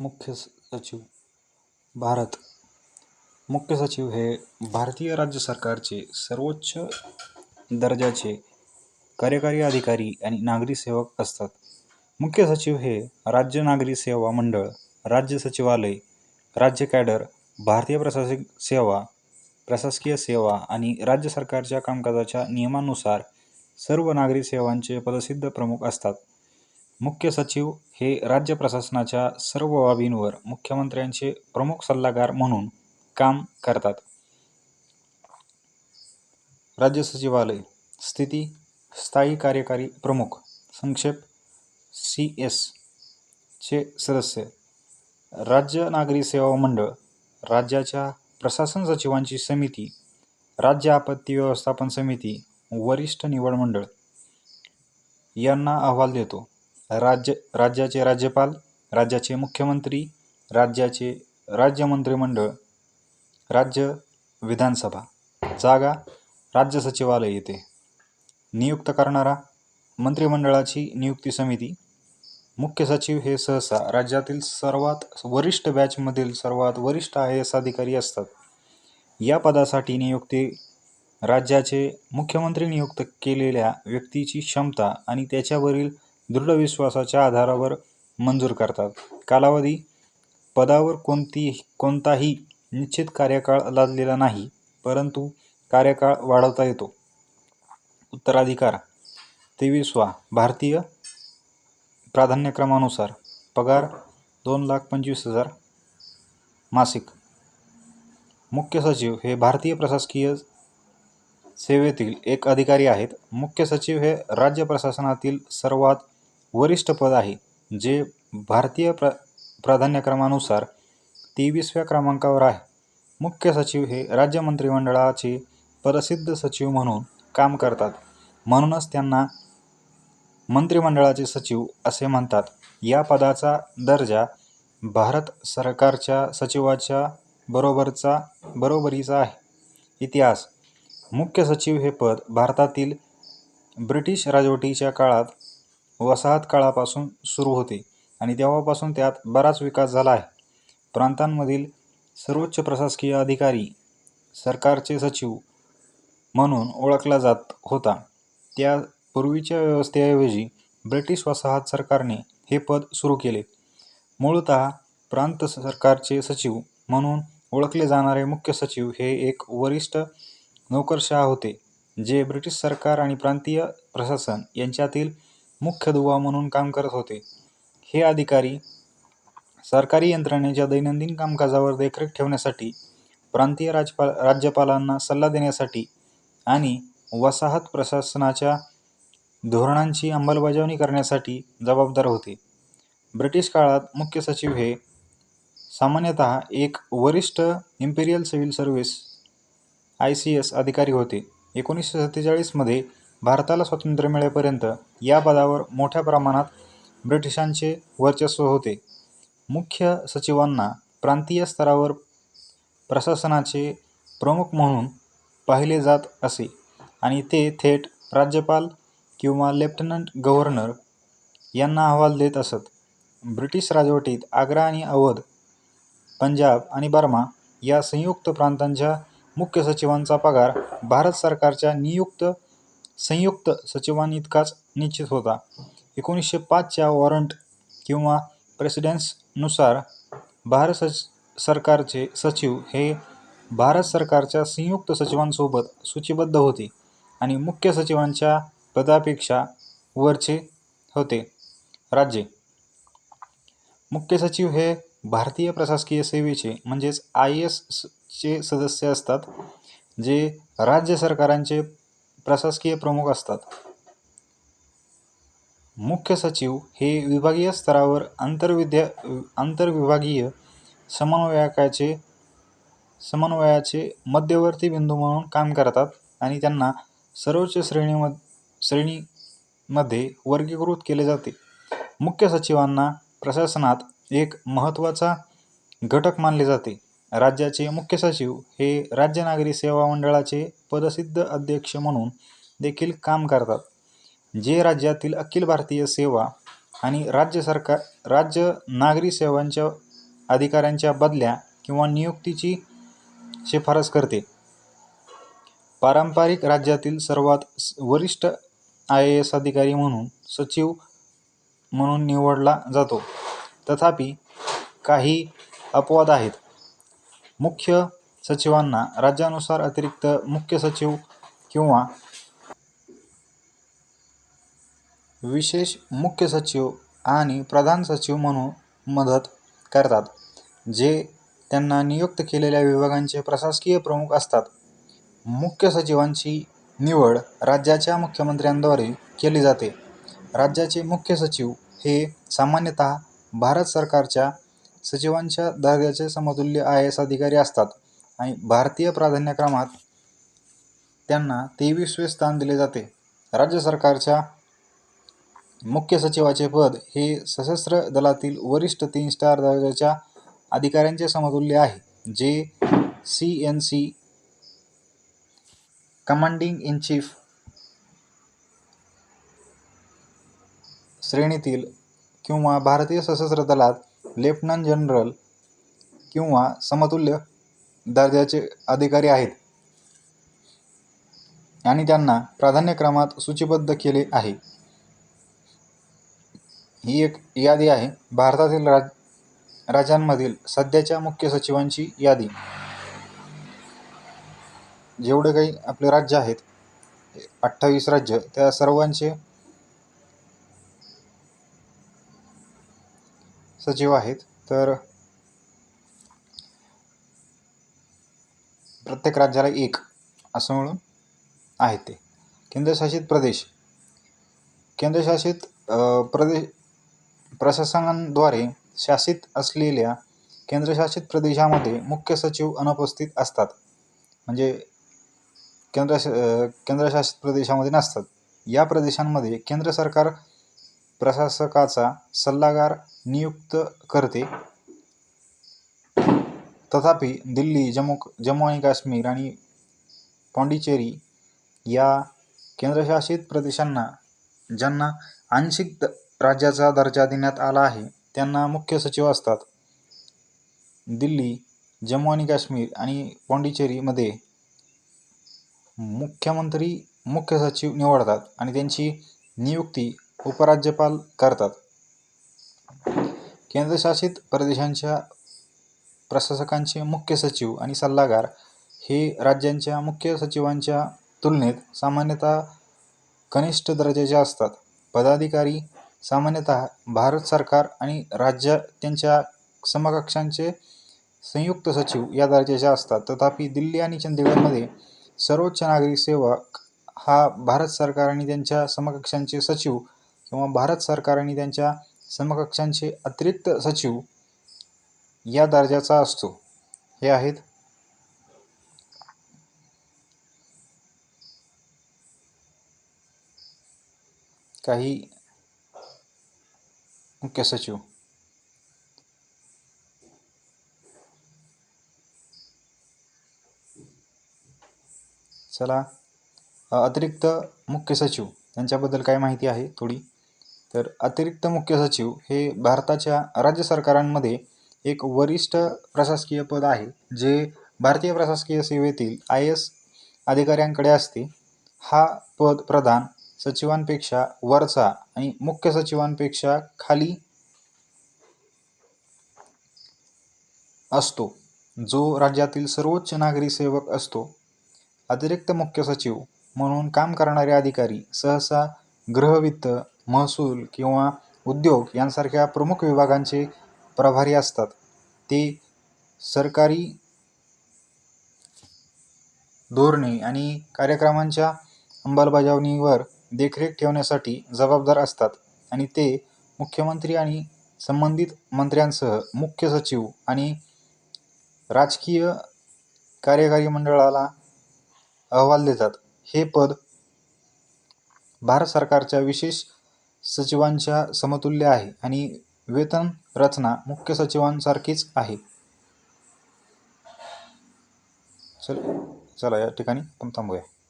मुख्य सचिव भारत. मुख्य सचिव हे भारतीय राज्य सरकारचे सर्वोच्च दर्जाचे कार्यकारी अधिकारी आणि नागरी सेवक असतात. मुख्य सचिव हे राज्य नागरी सेवा मंडळ राज्य सचिवालय राज्य कॅडर भारतीय प्रशासकीय सेवा प्रशासकीय सेवा आणि राज्य सरकारच्या कामकाजाच्या नियमानुसार सर्व नागरी सेवांचे पदसिद्ध प्रमुख असतात. मुख्य सचिव हे राज्य प्रशासनाच्या सर्व बाबींवर मुख्यमंत्र्यांचे प्रमुख सल्लागार म्हणून काम करतात. राज्य सचिवालय स्थिती स्थायी कार्यकारी प्रमुख संक्षेप सी एस चे सदस्य राज्य नागरी सेवा मंडळ राज्याच्या प्रशासन सचिवांची समिती राज्य आपत्ती व्यवस्थापन समिती वरिष्ठ निवड मंडळ यांना अहवाल देतो. राज्य राज्याचे राज्यपाल राज्याचे मुख्यमंत्री राज्याचे राज्य मंत्रिमंडळ राज्य विधानसभा. जागा राज्य सचिवालय येते. नियुक्त करणारा मंत्रिमंडळाची नियुक्ती समिती. मुख्य सचिव हे सहसा राज्यातील सर्वात वरिष्ठ बॅचमधील सर्वात वरिष्ठ आय एस अधिकारी असतात. या पदासाठी नियुक्ती राज्याचे मुख्यमंत्री नियुक्त केलेल्या व्यक्तीची क्षमता आणि त्याच्यावरील दृढ विश्वासाच्या आधारावर मंजूर करतात. कालावधी पदावर कोणती कोणताही निश्चित कार्यकाळ लादलेला नाही परंतु कार्यकाळ वाढवता येतो. उत्तराधिकार तेवीसवा भारतीय प्राधान्यक्रमानुसार पगार दोन लाख पंचवीस हजार मासिक. मुख्य सचिव हे भारतीय प्रशासकीय सेवेतील एक अधिकारी आहेत. मुख्य सचिव हे राज्य प्रशासनातील सर्वात वरिष्ठ पद आहे जे भारतीय प्र प्राधान्यक्रमानुसार तेवीसव्या क्रमांकावर आहे. मुख्य सचिव हे राज्य मंत्रिमंडळाचे प्रसिद्ध सचिव म्हणून काम करतात. म्हणूनच त्यांना मंत्रिमंडळाचे सचिव असे म्हणतात. या पदाचा दर्जा भारत सरकारच्या सचिवाच्या बरोबरचा बरोबरीचा आहे. इतिहास. मुख्य सचिव हे पद भारतातील ब्रिटिश राजवटीच्या काळात वसाहत काळापासून सुरू होते आणि तेव्हापासून त्यात बराच विकास झाला आहे. प्रांतांमधील सर्वोच्च प्रशासकीय अधिकारी सरकारचे सचिव म्हणून ओळखला जात होता. त्या पूर्वीच्या व्यवस्थेऐवजी ब्रिटिश वसाहत सरकारने हे पद सुरू केले. मूळतः प्रांत सरकारचे सचिव म्हणून ओळखले जाणारे मुख्य सचिव हे एक वरिष्ठ नोकरशाह होते जे ब्रिटिश सरकार आणि प्रांतीय प्रशासन यांच्यातील मुख्य दुवा म्हणून काम करत होते. हे अधिकारी सरकारी यंत्रणेच्या दैनंदिन कामकाजावर देखरेख ठेवण्यासाठी प्रांतीय राजपाल राज्यपालांना सल्ला देण्यासाठी आणि वसाहत प्रशासनाच्या धोरणांची अंमलबजावणी करण्यासाठी जबाबदार होते. ब्रिटिश काळात मुख्य सचिव हे सामान्यतः एक वरिष्ठ imperial civil service I C S अधिकारी होते. एकोणीसशे सत्तेचाळीसमध्ये भारताला स्वातंत्र्य मिळेपर्यंत या पदावर मोठ्या प्रमाणात ब्रिटिशांचे वर्चस्व होते. मुख्य सचिवांना प्रांतीय स्तरावर प्रशासनाचे प्रमुख म्हणून पाहिले जात असे आणि ते थेट राज्यपाल किंवा लेफ्टनंट गव्हर्नर यांना अहवाल देत असत. ब्रिटिश राजवटीत आग्रा आणि अवध पंजाब आणि बर्मा या संयुक्त प्रांतांच्या मुख्य सचिवांचा पगार भारत सरकारच्या नियुक्त संयुक्त सचिवांइतकाच निश्चित होता. एकोणीसशे पाचच्या वॉरंट किंवा प्रेसिडेन्सनुसार भारत सच सरकारचे सचिव हे भारत सरकारच्या संयुक्त सचिवांसोबत सूचीबद्ध होते आणि मुख्य सचिवांच्या पदापेक्षा वरचे होते. राज्ये. मुख्य सचिव हे भारतीय प्रशासकीय सेवेचे म्हणजेच आय एस चे सदस्य असतात जे राज्य सरकारांचे प्रशासकीय प्रमुख असतात. मुख्य सचिव हे विभागीय स्तरावर आंतरविद्या आंतरविभागीय समन्वयकाचे समन्वयाचे मध्यवर्ती बिंदू म्हणून काम करतात आणि त्यांना सर्वोच्च श्रेणीम श्रेणीमध्ये वर्गीकृत केले जाते. मुख्य सचिवांना प्रशासनात एक महत्त्वाचा घटक मानले जाते. राज्याचे मुख्य सचिव हे राज्य नागरी सेवा मंडळाचे पदसिद्ध अध्यक्ष म्हणून देखील काम करतात. जे राज्यातील अखिल भारतीय सेवा आणि राज्य सरकार राज्य नागरी सेवांच्या अधिकाऱ्यांच्या बदल्या किंवा नियुक्तीची शिफारस करते. पारंपरिक राज्यातील सर्वात वरिष्ठ आय ए एस अधिकारी म्हणून सचिव म्हणून निवडला जातो. तथापि काही अपवाद आहेत. मुख्य सचिवांना राज्यानुसार अतिरिक्त मुख्य सचिव किंवा विशेष मुख्य सचिव आणि प्रधान सचिव म्हणून मदत करतात जे त्यांना नियुक्त केलेल्या विभागांचे प्रशासकीय प्रमुख असतात. मुख्य सचिवांची निवड राज्याच्या मुख्यमंत्र्यांद्वारे केली जाते. राज्याचे मुख्य सचिव हे सामान्यतः भारत सरकारच्या सचिवांच्या दर्जाचे समतुल्य आय एस अधिकारी असतात आणि भारतीय प्राधान्यक्रमात त्यांना तेवीसवे स्थान दिले जाते. राज्य सरकारच्या मुख्य सचिवाचे पद हे सशस्त्र दलातील वरिष्ठ तीन स्टार दर्जाच्या अधिकाऱ्यांचे समतुल्य आहे जे C N C commanding in chief श्रेणीतील किंवा भारतीय सशस्त्र दलात लेफ्टनंट जनरल किंवा समतुल्य दर्जाचे अधिकारी आहेत. आणि त्यांना प्राधान्यक्रमात सूचीबद्ध केले आहे. ही एक यादी आहे. भारतातील राज राज्यांमधील सध्याच्या मुख्य सचिवांची यादी. जेवढे काही आपले राज्य आहेत अठ्ठावीस राज्य त्या सर्वांचे सचिव आहेत तर प्रत्येक राज्याला एक असं मिळून आहेत ते. केंद्रशासित प्रदेश. केंद्रशासित प्रदेश प्रशासनांद्वारे शासित असलेल्या केंद्रशासित प्रदेशामध्ये मुख्य सचिव अनुपस्थित असतात. म्हणजे केंद्र केंद्रशासित प्रदेशामध्ये नसतात. या प्रदेशांमध्ये केंद्र सरकार प्रशासकाचा सल्लागार नियुक्त करते. तथापि दिल्ली जम्मू जम्मू आणि काश्मीर आणि पाँडिचेरी या केंद्रशासित प्रदेशांना ज्यांना आंशिक राज्याचा दर्जा देण्यात आला आहे त्यांना मुख्य सचिव असतात. दिल्ली जम्मू आणि काश्मीर आणि पाँडिचेरीमध्ये मुख्यमंत्री मुख्य सचिव निवडतात आणि त्यांची नियुक्ती उपराज्यपाल करतात. केंद्रशासित प्रदेशांच्या प्रशासकांचे मुख्य सचिव आणि सल्लागार हे राज्यांच्या मुख्य सचिवांच्या तुलनेत सामान्यतः कनिष्ठ दर्जाचे असतात. पदाधिकारी सामान्यतः भारत सरकार आणि राज्य त्यांच्या समकक्षांचे संयुक्त सचिव या दर्जाचे असतात. तथापि दिल्ली आणि चंदीगडमध्ये सर्वोच्च नागरिक सेवक हा भारत सरकार आणि त्यांच्या समकक्षांचे सचिव किंवा भारत सरकार आणि त्यांच्या समकक्षांचे अतिरिक्त सचिव या दर्जाचा असतो. हे आहेत काही मुख्य सचिव. चला अतिरिक्त मुख्य सचिव. यांच्याबद्दल काय माहिती आहे थोडी? तर अतिरिक्त मुख्य सचिव हे भारताच्या राज्य सरकारांमध्ये एक वरिष्ठ प्रशासकीय पद आहे जे भारतीय प्रशासकीय सेवेतील आय एस अधिकाऱ्यांकडे असते. हा पद प्रधान सचिवांपेक्षा वरचा आणि मुख्य सचिवांपेक्षा खाली असतो जो राज्यातील सर्वोच्च नागरी सेवक असतो. अतिरिक्त मुख्य सचिव म्हणून काम करणारे अधिकारी सहसा गृहवित्त महसूल किंवा उद्योग यांसारख्या प्रमुख विभागांचे प्रभारी असतात. ते सरकारी धोरणे आणि कार्यक्रमांच्या अंमलबजावणीवर देखरेख ठेवण्यासाठी जबाबदार असतात आणि ते मुख्यमंत्री आणि संबंधित मंत्र्यांसह मुख्य सचिव आणि राजकीय कार्यकारी मंडळाला अहवाल देतात. हे पद भारत सरकारच्या विशेष सचिवांच्या समतुल्य आहे आणि वेतन रचना मुख्य सचिवांसारखीच आहे. चल चला या ठिकाणी आपण थांबूया.